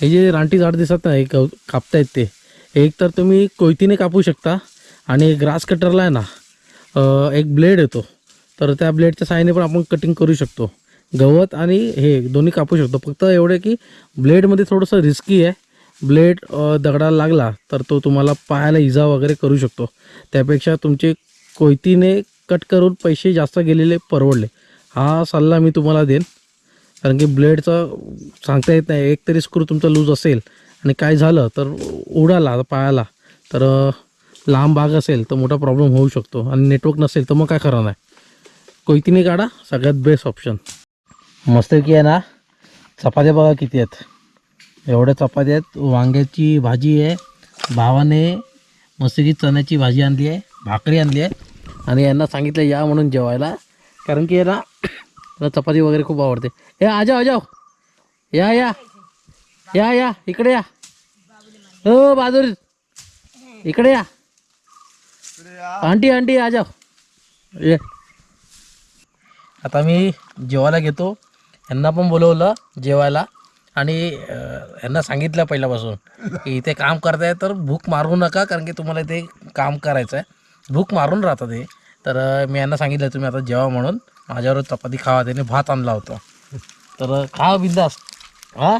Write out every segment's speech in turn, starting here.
हे जे रानटी झाड दिसत नाही गव- कापतायत ते. एक तर तुम्ही कोयतीने कापू शकता आणि ग्रास कटरला आहे ना एक ब्लेड येतो. तर त्या ब्लेडच्या साहाय्याने पण आपण कटिंग करू शकतो. गवत आणि हे दोन्ही कापू शकतो. फक्त एवढं की ब्लेडमध्ये थोडंसं रिस्की आहे. ब्लेड दगडाला लागला तर तो तुम्हाला पायाला इजा वगैरे करू शकतो. त्यापेक्षा तुमचे कोयतीने कट करून पैसे जास्त गेलेले परवडले. हा सल्ला मी तुम्हाला देईन. कारण की ब्लेडचं सांगता येत नाही एक तरी स्क्रू तुमचा लूज असेल आणि काय झालं तर उडाला पायाला. तर लांब भाग असेल तर मोठा प्रॉब्लेम होऊ शकतो आणि नेटवर्क नसेल तर मग काय खरं नाही. कोयतीने काढा सगळ्यात बेस्ट ऑप्शन मस्तपैकी आहे ना चपात्या बघा किती आहेत. एवढ्या चपात्या आहेत वांग्याची भाजी आहे भावाने मस्तकी चण्याची भाजी आणली आहे भाकरी आणली आहे. आणि यांना सांगितलं या म्हणून जेवायला. कारण की यांना मला चपाती वगैरे खूप आवडते. ए आजाव आजाव या या. या या. इकडे या. हो बाजूर. इकडे या. आंटी आंटी आजाव ये. आता मी जेवायला घेतो. यांना पण बोलवलं जेवायला. आणि यांना सांगितलं पहिल्यापासून की इथे काम करताय तर भूक मारू नका कारण की तुम्हाला इथे काम करायचं आहे भूक मारून राहतात ते तर मी यांना सांगितलं तुम्ही आता जेवा म्हणून. माझ्यावर चपाती खावा त्याने भात आणला होता. तर अं, खा बिंदास. हा?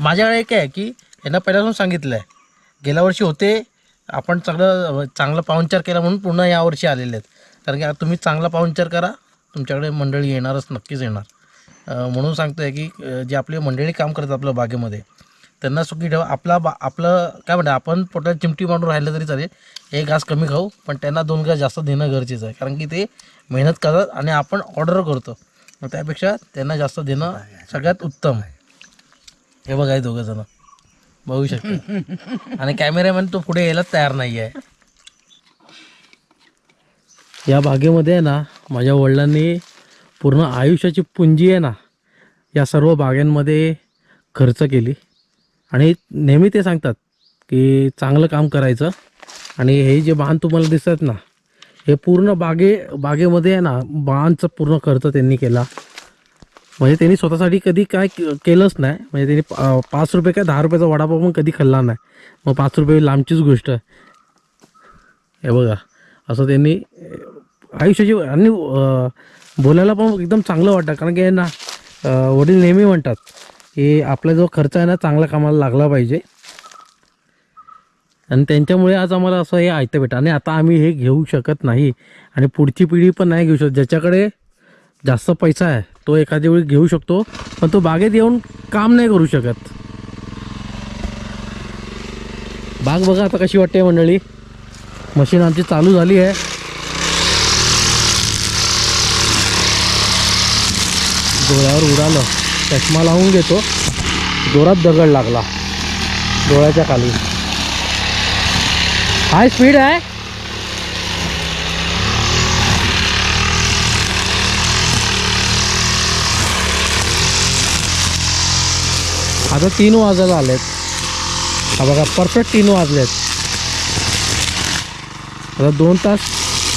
माझ्याकडे एक आहे की यांना पहिल्यापासून सांगितलं आहे गेल्या वर्षी होते आपण चांगलं चांगलं पाहुणचार केला म्हणून पुन्हा यावर्षी आलेले आहेत. कारण की तुम्ही चांगला पाहुणचार करा तुमच्याकडे मंडळी येणारच नक्कीच येणार. म्हणून सांगतोय की अं, जे आपली मंडळी काम करतात आपल्या बागेमध्ये त्यांना सुखी ठेवा. आपला बा आपलं काय म्हणतात आपण पोटात चिमटी मांडून राहिलं तरी चालेल एक घास कमी खाऊ पण त्यांना दोन घास जास्त देणं गरजेचं आहे. कारण की ते मेहनत करतात आणि आपण ऑर्डर करतो. मग त्यापेक्षा त्यांना जास्त देणं सगळ्यात उत्तम. हे बघा दोघं जण. बघू शकतो. आणि कॅमेरामॅन तो पुढे यायला तयार नाही आहे या बागेमध्ये आहे ना माझ्या वडिलांनी पूर्ण आयुष्याची पुंजी आहे ना या सर्व बागांमध्ये खर्च केली. आणि नेहमी ते सांगतात की चांगलं काम करायचं. आणि हे जे बाण तुम्हाला दिसत ना हे पूर्ण बागे बागेमध्ये आहे ना बाणचं पूर्ण खर्च त्यांनी केला. म्हणजे त्यांनी स्वतःसाठी कधी काय के- केलंच नाही. म्हणजे त्यांनी पाच रुपये काय दहा रुपयाचा वडापाव पण कधी खाल्ला नाही. मग पाच रुपये लांबचीच गोष्ट. आहे हे बघा असं त्यांनी आयुष्याची आणि बोलायला पण एकदम चांगलं वाटतं. कारण की आहे ना वडील नेहमी म्हणतात की आपला जो खर्च आहे ना चांगल्या कामाला लागला पाहिजे. आणि त्यांच्यामुळे आज आम्हाला असं हे ऐकतं भेटतं आणि आता आम्ही हे घेऊ शकत नाही आणि पुढची पिढी पण नाही घेऊ शकत. ज्याच्याकडे जास्त पैसा आहे तो एखाद्या वेळी घेऊ शकतो पण तो बागेत येऊन काम नाही करू शकत. बाग बघा आता कशी वाटते मंडळी. मशीन आमची चालू झाली आहे. डोळ्यावर उडालं. चष्मा लावून घेतो. जोरात दगड लागला. डोळ्याच्या खाली. हाय स्पीड आहे. आता तीन वाजायला आलेत. हा बघा परफेक्ट तीन वाजलेत. आता दोन तास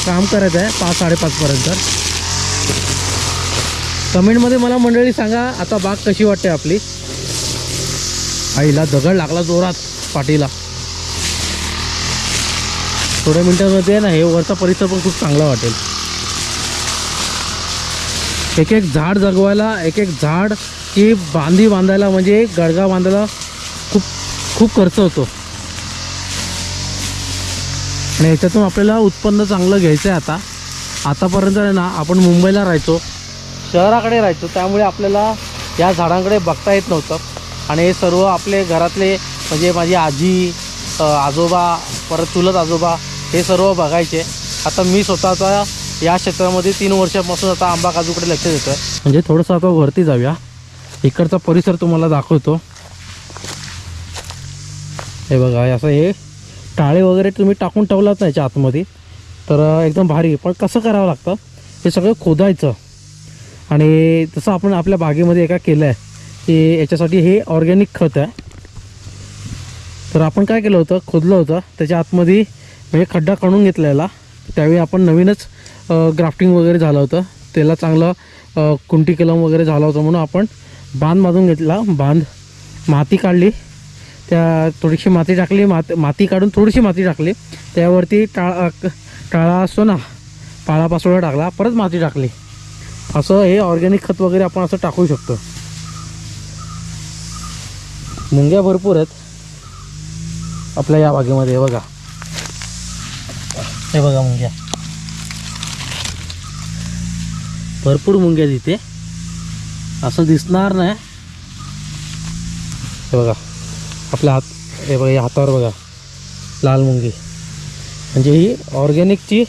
काम करायचं आहे पाच साडेपाचपर्यंत कमेंटमध्ये मला मंडळी सांगा आता बाग कशी वाटते आपली? आईला दगड लागला जोरात पाठीला. थोड्या मिनिटांमध्ये ना हे वरचा परिसर पण खूप चांगला वाटेल. एक एक झाड जगवायला एक एक झाड की बांधी बांधायला म्हणजे गडगा बांधायला खूप खूप खर्च होतो. आणि याच्यातून आपल्याला उत्पन्न चांगलं घ्यायचं आहे आता. आतापर्यंत आहे ना आपण मुंबईला राहायचो. शहराकडे राहायचो त्यामुळे आपल्याला या झाडांकडे बघता येत नव्हतं. आणि हे सर्व आपले घरातले म्हणजे माझी आजी आजोबा परत चुलत आजोबा हे सर्व बघायचे. आता मी स्वतःचा या क्षेत्रामध्ये तीन वर्षापासून आता आंबा काजूकडे लक्ष देतो आहे म्हणजे थोडंसं आता वरती जाऊया. इकडचा परिसर तुम्हाला दाखवतो. हे बघा असं हे टाळे वगैरे तुम्ही टाकून ठेवलात नाही याच्या आतमध्ये. तर एकदम भारी. पण कसं करावं लागतं? हे सगळं खोदायचं. आणि तसं आपण आपल्या बागेमध्ये एका केलं आहे की याच्यासाठी हे ऑर्गॅनिक खत आहे. तर आपण काय केलं होतं? खोदलं होतं. त्याच्या आतमध्ये म्हणजे खड्डा काढून घेतलेला त्यावेळी आपण नवीनच ग्राफ्टिंग वगैरे झालं होतं. त्याला चांगलं कुंटी कलम वगैरे झालं होतं म्हणून आपण बांध बांधून घेतला. बांध माती काढली. त्या थोडीशी माती टाकली. माती माती काढून थोडीशी माती टाकली. त्यावरती टाळा टाळा असतो ना पाळापासोळा टाकला परत माती टाकली. असं हे ऑर्गॅनिक खत वगैरे आपण असं टाकू शकतो. मुंग्या भरपूर आहेत. आपल्या या बागेमध्ये बघा. हे बघा मुंग्या. भरपूर मुंग्या आहेत असं दिसणार नाही. हे बघा. आपल्या हात हे बघा या हातावर बघा. लाल मुंगी. म्हणजे ही ऑर्गॅनिकची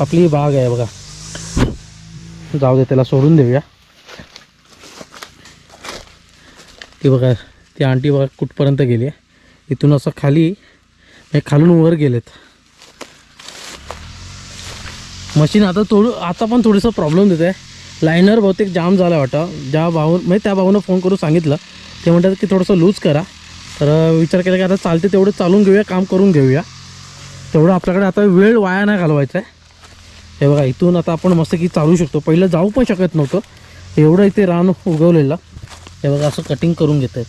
आपली बाग आहे बघा. जाऊ दे त्याला सोडून देऊया. ती बघा ती आंटी बघा कुठपर्यंत गेली आहे. इथून असं खाली हे खालून वर गेलेत. मशीन आता थोडं आता पण थोडंसं प्रॉब्लेम देत. आहे लायनर बहुतेक जाम झाला वाटतं. ज्या भाऊ म्हणजे त्या भाऊनं फोन करून सांगितलं. ते म्हणतात की थोडंसं लूज करा. तर विचार केला की आता चालते तेवढं चालून घेऊया काम करून घेऊया. तेवढं आपल्याकडे आता वेळ वाया नाही घालवायचा आहे. हे बघा इथून आता आपण मस्त की चालू शकतो. पहिलं जाऊ पण शकत नव्हतं. एवढं इथे रान उगवलेलं. हे बघा असं कटिंग करून घेत आहेत.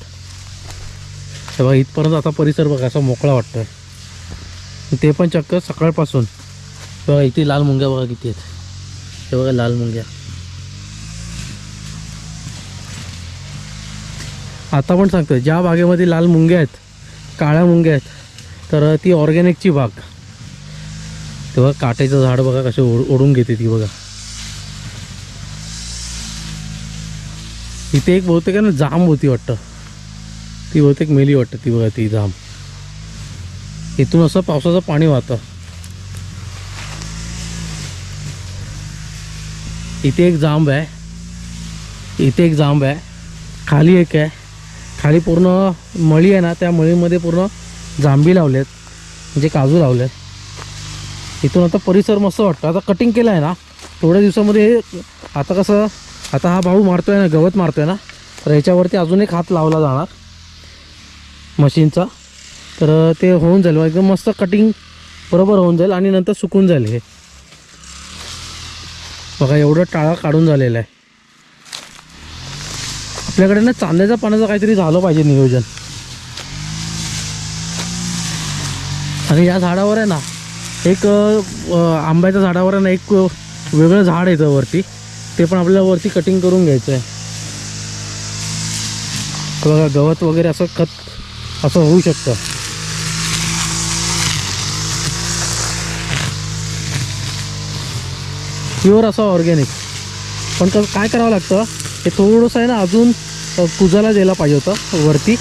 हे बघा इथपर्यंत आता परिसर बघा असा मोकळा वाटतो ते पण चक्क सकाळपासून. बघा इथे लाल मुंग्या बघा किती आहेत. हे बघा लाल मुंग्या. आता पण सांगतो ज्या बागेमध्ये लाल मुंग्या आहेत काळ्या मुंग्या आहेत तर ती ऑर्गॅनिकची बाग. तेव्हा काट्याचं झाड बघा कसे ओढ ओढून घेते ती बघा. इथे एक बहुतेक आहे ना जाम होती वाटतं. ती बहुतेक मेली वाटतं ती बघा ती जाम इथून असं पावसाचं पाणी वाहतं. इथे एक जांब आहे. इथे एक जांब आहे. खाली एक आहे. खाली पूर्ण मळी आहे ना त्या मळीमध्ये पूर्ण जांबी लावलेत. म्हणजे काजू लावलेत. इथून आता परिसर मस्त वाटतं. आता कटिंग केलं आहे ना थोड्या दिवसामध्ये आता कसं आता हा भाऊ मारतो आहे ना गवत मारतो आहे ना तर याच्यावरती अजून एक हात लावला जाणार. मशीनचा. तर ते होऊन जाईल. मग एकदम मस्त कटिंग बरोबर होऊन जाईल आणि नंतर सुकून जाईल हे. बघा एवढं टाळा काढून झालेलं आहे. आपल्याकडे ना चांद्याच्या पाण्याचं काहीतरी झालं पाहिजे नियोजन. आणि या झाडावर आहे ना एक आंब्याच्या झाडावर आहे ना एक वेगळं झाड येतं वरती. ते पण आपल्याला वरती कटिंग करून घ्यायचं आहे बघा गवत वगैरे असं खत असं होऊ शकतं. प्युअर असं ऑर्गॅनिक. पण तर काय करावं लागतं हे थोडंसं आहे ना अजून कुजाला द्यायला पाहिजे होतं वरती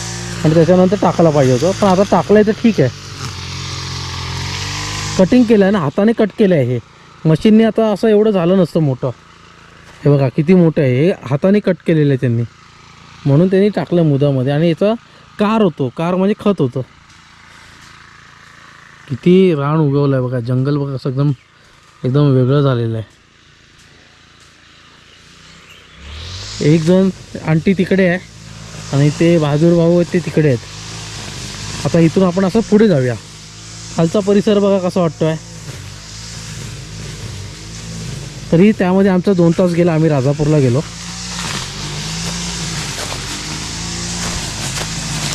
आणि त्याच्यानंतर टाकायला पाहिजे होतं. पण आता टाकलं आहे तर ठीक आहे. कटिंग केलं आहे ना हाताने कट केलं आहे हे. मशीनने आता असं एवढं झालं नसतं मोठं. हे बघा किती मोठं आहे हे. हाताने कट केलेलं आहे त्यांनी. म्हणून त्यांनी टाकलं मुदामध्ये. आणि याचा कार होतो. कार म्हणजे खत होतं. किती रान उगवलं आहे बघा. जंगल बघा असं एकदम एकदम वेगळं झालेलं आहे. एक जण आंटी तिकडे आहे आणि ते बहादूर भाऊ आहेत ते तिकडे आहेत. आता इथून आपण असं पुढे जाऊया. खालचा परिसर बघा कसा वाटतोय. तरी त्यामध्ये आमचा दोन तास गेला आम्ही राजापूरला गेलो.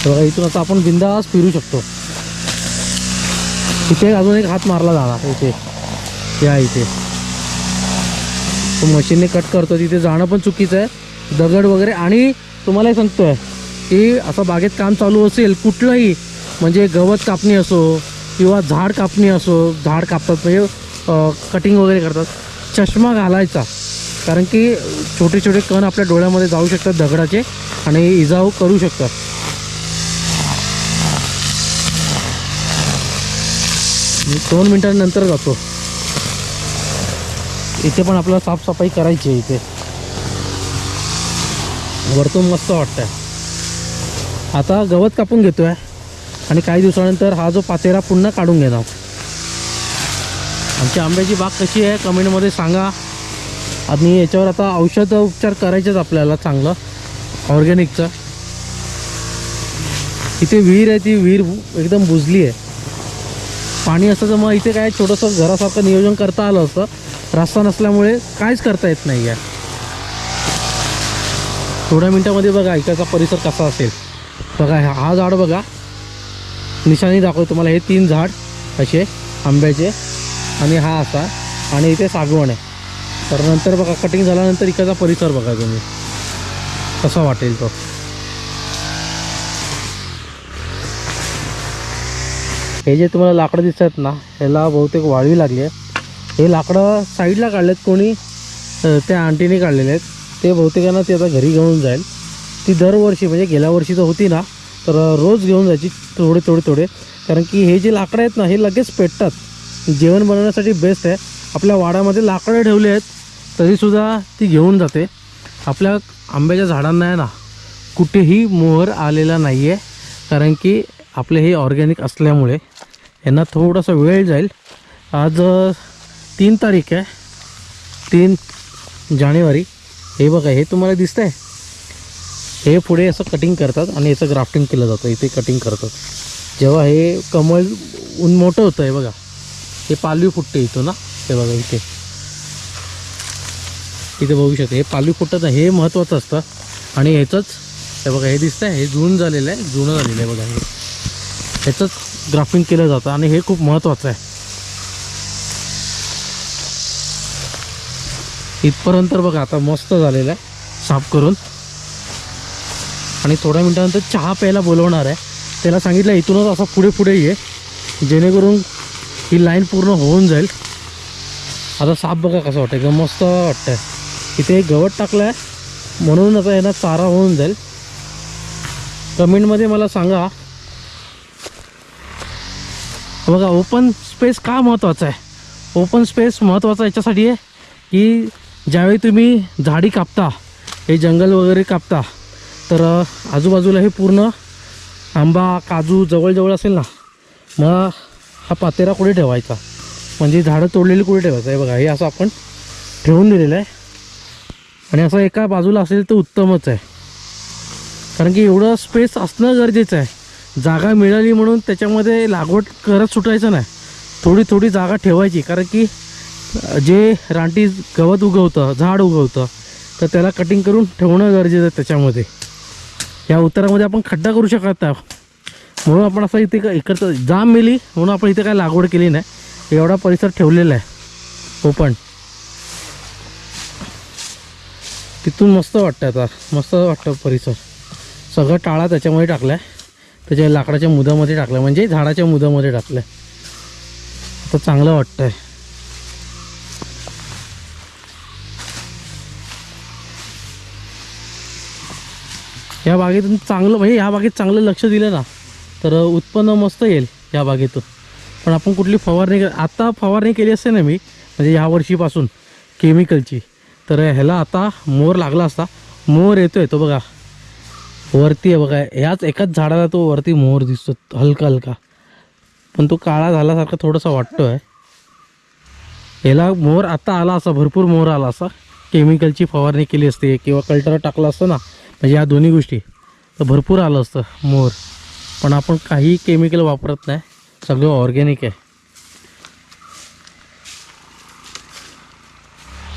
तर बघा इथून आता आपण बिंदास फिरू शकतो. इथे अजून एक हात मारला जाणार इथे. या इथे. तो मशीनने कट करतो तिथे जाणं पण चुकीचं आहे. दगड वगैरे. आणि तुम्हाला सांगतोय की असं बागेत काम चालू असेल कुठलंही म्हणजे गवत कापणी असो किंवा झाड कापणी असो झाड कापतात म्हणजे कटिंग वगैरे करतात चष्मा घालायचा. कारण की छोटे छोटे कण आपल्या डोळ्यामध्ये जाऊ शकतात दगडाचे आणि इजाऊ करू शकतात. मी दोन मिनिटांनंतर जातो. इथे पण आपल्याला साफसफाई करायची आहे इथे. वरतून मस्त वाटतंय. आता गवत कापून घेतोय आणि काही दिवसानंतर हा जो पातेरा पुन्हा काढून घेणार. आमची आंब्याची बाग कशी आहे कमेंटमध्ये सांगा. आणि याच्यावर आता औषध उपचार करायचेच आपल्याला चांगलं ऑर्गॅनिकचं. इथे विहीर आहे ती विहीर एकदम बुजली आहे. पाणी असतं तर मग इथे काय छोटंसं घरासारखं नियोजन करता आलं असतं. रस्ता नसल्यामुळे काहीच करता येत नाही आहे. थोड्या मिनटामध्ये बघा इकडचा परिसर कसा असेल. बघा हा- झाड बघा. निशाणी दाखवतो तुम्हाला हे तीन झाड असे आंब्याचे आणि हा असा. आणि इथे सागवण आहे. तर नंतर बघा कटिंग झाल्यानंतर इकडचा परिसर बघा तुम्ही. कसा वाटेल तो. हे जे तुम्हाला लाकडं दिसत आहेत ना ह्याला बहुतेक वाळवी लागली आहे हे लाकडं साईडला काढलेत कोणी त्या आंटीने काढलेले आहेत. ते बहुतेकांना ते आता घरी घेऊन जाईल. ती दरवर्षी म्हणजे गेल्या वर्षी तर होती ना तर रोज घेऊन जायची थोडे थोडे थोडे. कारण की हे जे लाकडं आहेत ना हे लगेच पेटतात. जेवण बनवण्यासाठी बेस्ट आहे. आपल्या वाड्यामध्ये लाकडं ठेवली आहेत तरीसुद्धा ती घेऊन जाते. आपल्या आंब्याच्या झाडांना आहे ना कुठेही मोहर आलेला नाही आहे कारण की आपले हे ऑर्गॅनिक असल्यामुळे यांना थोडासा वेळ जाईल. आज तीन तारीख आहे. तीन जानेवारी. हे बघा हे तुम्हाला दिसतंय? हे पुढे असं कटिंग करतात आणि याचं ग्राफ्टिंग केलं जातं. इथे कटिंग करतात. जेव्हा हे कमळ ऊन मोठं होतं आहे बघा. हे पालवी फुटते इथं ना हे बघा इथे. इथे बघू शकते हे पालवी फुटतं हे महत्त्वाचं असतं. आणि ह्याचंच हे बघा हे दिसतंय हे जुळून झालेलं आहे जुनं झालेलं आहे बघा. हे. ह्याचंच ग्राफ्टिंग केलं जातं आणि हे खूप महत्त्वाचं आहे. इथपर्यंत बघा आता मस्त झालेलं आहे. साफ करून. आणि थोड्या मिनटानंतर चहा प्यायला बोलवणार आहे. त्याला सांगितलं इथूनच असं पुढे पुढे ये. जेणेकरून ही लाईन पूर्ण होऊन जाईल. आता साफ बघा कसं वाटतं एकदम मस्त वाटतं इथे एक गवत टाकलं आहे म्हणून आता यांना चारा होऊन जाईल. कमेंटमध्ये मला सांगा. बघा ओपन स्पेस का महत्त्वाचा आहे? ओपन स्पेस महत्त्वाचा याच्यासाठी आहे की ज्यावेळी तुम्ही झाडी कापता हे जंगल वगैरे कापता तर आजूबाजूला हे पूर्ण आंबा काजू जवळजवळ असेल ना मग हा पातेरा कुठे ठेवायचा? म्हणजे झाडं तोडलेली कुठे ठेवायचं? आहे बघा हे असं आपण ठेवून दिलेलं आहे. आणि असं एका बाजूला असेल तर उत्तमच आहे. कारण की एवढं स्पेस असणं गरजेचं आहे. जागा मिळाली म्हणून त्याच्यामध्ये लागवड करत सुटायचं नाही. थोडी थोडी जागा ठेवायची कारण की जे रानटी गवत उगवतं झाड उगवतं तर त्याला कटिंग करून ठेवणं गरजेचं आहे त्याच्यामध्ये. या उत्तरामध्ये आपण खड्डा करू शकत म्हणून आपण असं इथे का इकडचं जाम मिली म्हणून आपण इथे काय लागवड केली नाही. एवढा परिसर ठेवलेला आहे. ओपन तिथून मस्त वाटतं आता. मस्त वाटतं परिसर. सगळं टाळा त्याच्यामध्ये टाकला आहे त्याच्या लाकडाच्या मुदामध्ये टाकलं म्हणजे झाडाच्या मुदामध्ये टाकलं आहे आता चांगलं वाटतं आहे या बागेतून चांगलं म्हणजे या बागेत चांगलं लक्ष दिलं ना तर उत्पन्न मस्त येईल या बागेतून. पण आपण कुठली फवारणी के- आता फवारणी केली असते ना मी म्हणजे ह्या वर्षीपासून केमिकलची तर ह्याला आता मोर लागला असता मोर येतोय तो बघा. वरती आहे बघा ह्याच एकाच झाडाला तो वरती मोर दिसतो हलका हलका. पण तो काळा झाल्यासारखा थोडासा वाटतो आहे ह्याला मोर आता आला असा भरपूर मोर आला असा. केमिकलची फवारणी केली असते किंवा कल्टर टाकला असतं ना म्हणजे या दोन्ही गोष्टी तर भरपूर आलं असतं मोर. पण आपण काही केमिकल वापरत नाही. सगळं ऑर्गॅनिक आहे.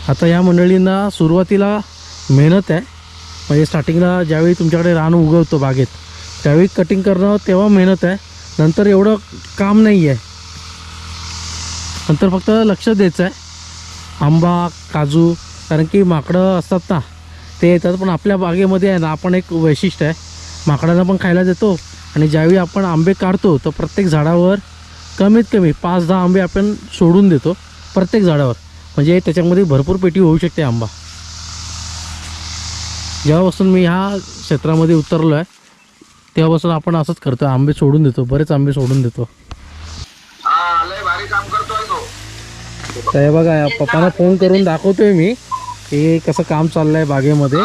आता या मंडळींना सुरुवातीला मेहनत आहे. म्हणजे स्टार्टिंगला ज्यावेळी तुमच्याकडे रान उगवतो बागेत त्यावेळी कटिंग करणं तेव्हा मेहनत आहे. नंतर एवढं काम नाही आहे. नंतर फक्त लक्ष द्यायचं आहे. आंबा काजू कारण की माकडं असतात ना ते येतात पण आपल्या बागेमध्ये आहे ना आपण एक वैशिष्ट्य आहे. माकडांना पण खायला देतो आणि ज्यावेळी आपण आंबे काढतो तर प्रत्येक झाडावर कमीत कमी पाच दहा आंबे आपण सोडून देतो प्रत्येक झाडावर. म्हणजे त्याच्यामध्ये भरपूर पेटी होऊ शकते आंबा. जेव्हापासून मी ह्या क्षेत्रामध्ये उतरलो आहे तेव्हापासून आपण असंच करतो आंबे सोडून देतो बरेच आंबे सोडून देतो. हा तर हे बघा या पप्पांना फोन करून दाखवतोय मी. हे कसं काम चाललंय बागेमध्ये?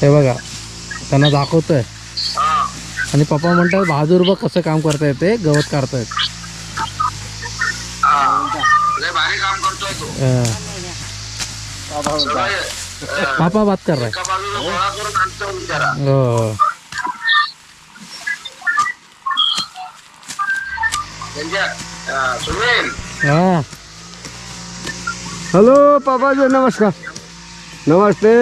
हे बघा त्यांना दाखवतोय. आणि पप्पा म्हणतात बहादूर बघ कसं काम करता येते गवत काढतायत. पापा बात कर रहा एका है हो. हो. हा. हेलो पापा जी नमस्कार. नमस्ते.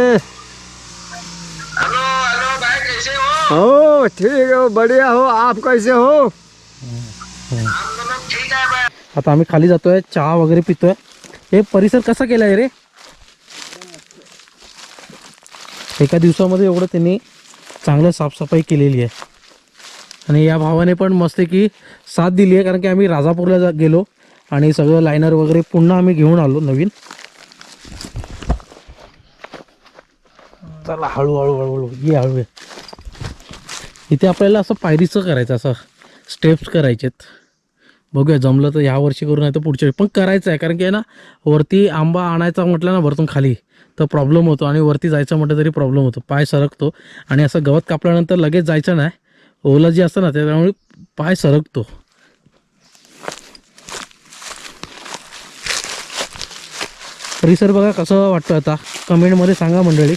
हॅलो हॅलो बाय कैसे हो? हो ठीक हो बढ़िया हो. आप कैसे हो? हम लोग ठीक आहे बे. आता आम्ही खाली जातोय चहा वगैरे पितोय. हे परिसर कसा केलाय रे? एका दिवसामध्ये एवढं त्यांनी चांगलं साफसफाई केलेली आहे. आणि या भावाने पण मस्त की साथ दिली आहे कारण की आम्ही राजापूरला जा गेलो. आणि सगळं लायनर वगैरे पुन्हा आम्ही घेऊन आलो नवीन. चला हळूहळू हळूहळू. ये हळू ये. इथे आपल्याला असं पायरीचं करायचं असं स्टेप्स करायचेत. बघूया जमलं तर ह्या वर्षी करू नाही तर पुढच्या वेळी. पण करायचं आहे कारण की आहे ना वरती आंबा आणायचा म्हटलं ना वरतून खाली तर प्रॉब्लेम होतो. आणि वरती जायचं म्हटलं तरी प्रॉब्लेम होतो. पाय सरकतो. आणि असं गवत कापल्यानंतर लगेच जायचं नाही. ओलं जे असतं ना त्याच्यामुळे पाय सरकतो. परिसर बघा कसं वाटतं आता. कमेंटमध्ये सांगा मंडळी.